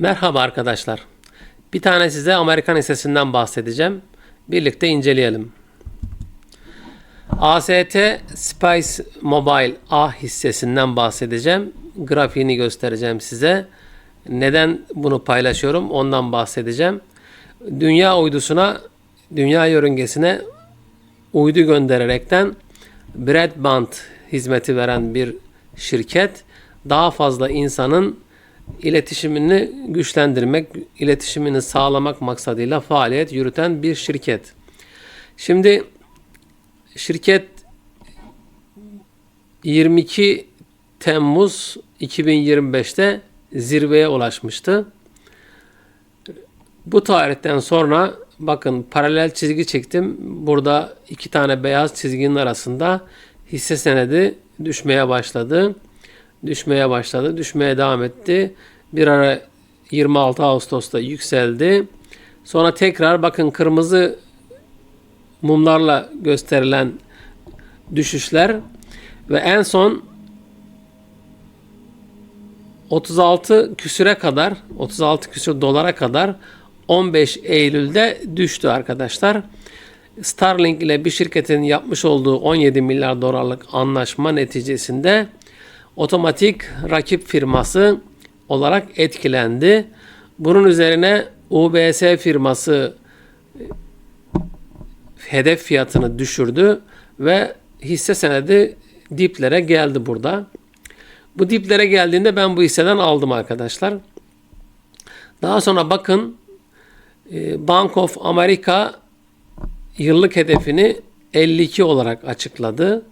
Merhaba arkadaşlar. Bir tane size Amerikan hissesinden bahsedeceğim. Birlikte inceleyelim. AST Spice Mobile A hissesinden bahsedeceğim. Grafiğini göstereceğim size. Neden bunu paylaşıyorum ondan bahsedeceğim. Dünya uydusuna, dünya yörüngesine uydu göndererekten Broadband hizmeti veren bir şirket daha fazla insanın iletişimini güçlendirmek, iletişimini sağlamak maksadıyla faaliyet yürüten bir şirket. Şimdi şirket 22 Temmuz 2025'te zirveye ulaşmıştı. Bu tarihten sonra bakın paralel çizgi çektim. Burada iki tane beyaz çizginin arasında hisse senedi düşmeye başladı. Düşmeye başladı. Düşmeye devam etti. Bir ara 26 Ağustos'ta yükseldi. Sonra tekrar bakın kırmızı mumlarla gösterilen düşüşler ve en son 36 küsüre kadar 36 küsür dolara kadar 15 Eylül'de düştü arkadaşlar. Starlink ile bir şirketin yapmış olduğu 17 milyar dolarlık anlaşma neticesinde otomatik rakip firması olarak etkilendi. Bunun üzerine UBS firması hedef fiyatını düşürdü ve hisse senedi diplere geldi burada. Bu diplere geldiğinde ben bu hisseden aldım arkadaşlar. Daha sonra bakın e, Bank of America yıllık hedefini 52 olarak açıkladı.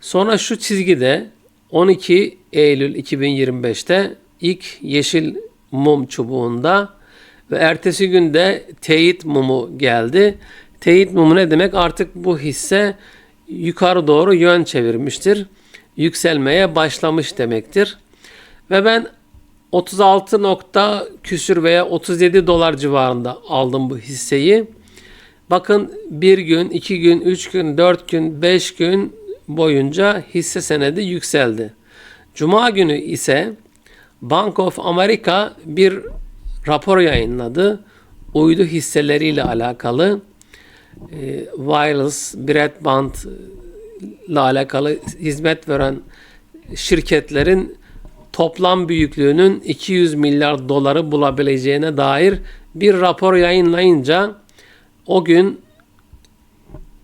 Sonra şu çizgide 12 Eylül 2025'te ilk yeşil mum çubuğunda ve ertesi günde teyit mumu geldi. Teyit mumu ne demek? Artık bu hisse yukarı doğru yön çevirmiştir. Yükselmeye başlamış demektir. Ve ben 36 nokta küsür veya 37 dolar civarında aldım bu hisseyi. Bakın bir gün, iki gün, üç gün, dört gün, beş gün boyunca hisse senedi yükseldi. Cuma günü ise Bank of America bir rapor yayınladı. Uydu hisseleriyle alakalı e, wireless, broadband ile alakalı hizmet veren şirketlerin toplam büyüklüğünün 200 milyar doları bulabileceğine dair bir rapor yayınlayınca o gün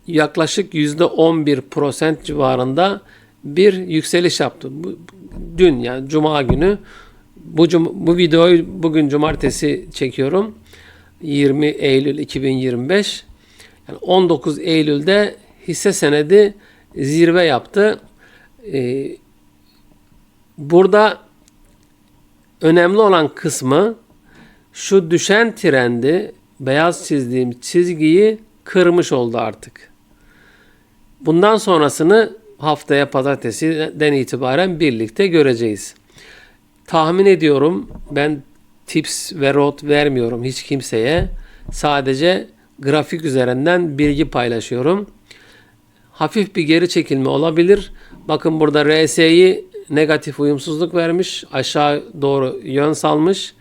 yaklaşık %11% civarında bir yükseliş yaptı. Bu, dün yani cuma günü bu, bu videoyu bugün cumartesi çekiyorum. 20 Eylül 2025. Yani 19 Eylül'de hisse senedi zirve yaptı. Ee, burada önemli olan kısmı şu düşen trendi beyaz çizdiğim çizgiyi kırmış oldu artık. Bundan sonrasını haftaya pazartesiden itibaren birlikte göreceğiz. Tahmin ediyorum ben tips ve rot vermiyorum hiç kimseye. Sadece grafik üzerinden bilgi paylaşıyorum. Hafif bir geri çekilme olabilir. Bakın burada RS'yi negatif uyumsuzluk vermiş. Aşağı doğru yön salmış.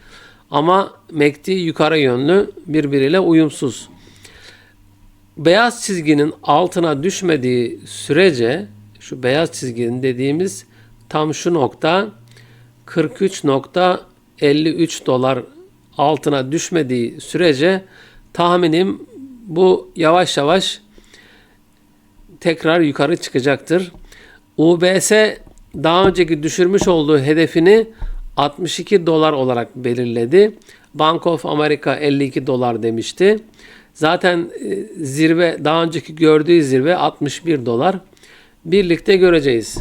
Ama MACD yukarı yönlü birbiriyle uyumsuz. Beyaz çizginin altına düşmediği sürece şu beyaz çizginin dediğimiz tam şu nokta 43.53 dolar altına düşmediği sürece tahminim bu yavaş yavaş tekrar yukarı çıkacaktır. UBS daha önceki düşürmüş olduğu hedefini 62 dolar olarak belirledi. Bank of America 52 dolar demişti. Zaten e, zirve daha önceki gördüğü zirve 61 dolar. Birlikte göreceğiz.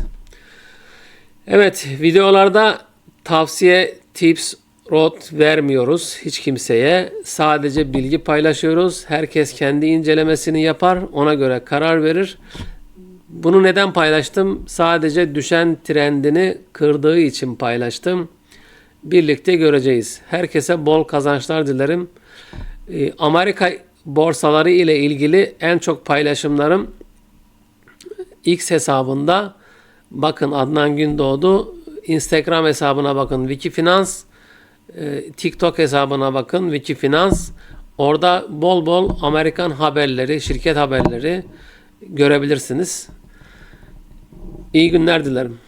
Evet videolarda tavsiye, tips, rot vermiyoruz hiç kimseye. Sadece bilgi paylaşıyoruz. Herkes kendi incelemesini yapar. Ona göre karar verir. Bunu neden paylaştım? Sadece düşen trendini kırdığı için paylaştım. Birlikte göreceğiz. Herkese bol kazançlar dilerim. Ee, Amerika borsaları ile ilgili en çok paylaşımlarım X hesabında bakın Adnan Gündoğdu Instagram hesabına bakın Wikifinans e, TikTok hesabına bakın Wikifinans. Orada bol bol Amerikan haberleri, şirket haberleri görebilirsiniz. İyi günler dilerim.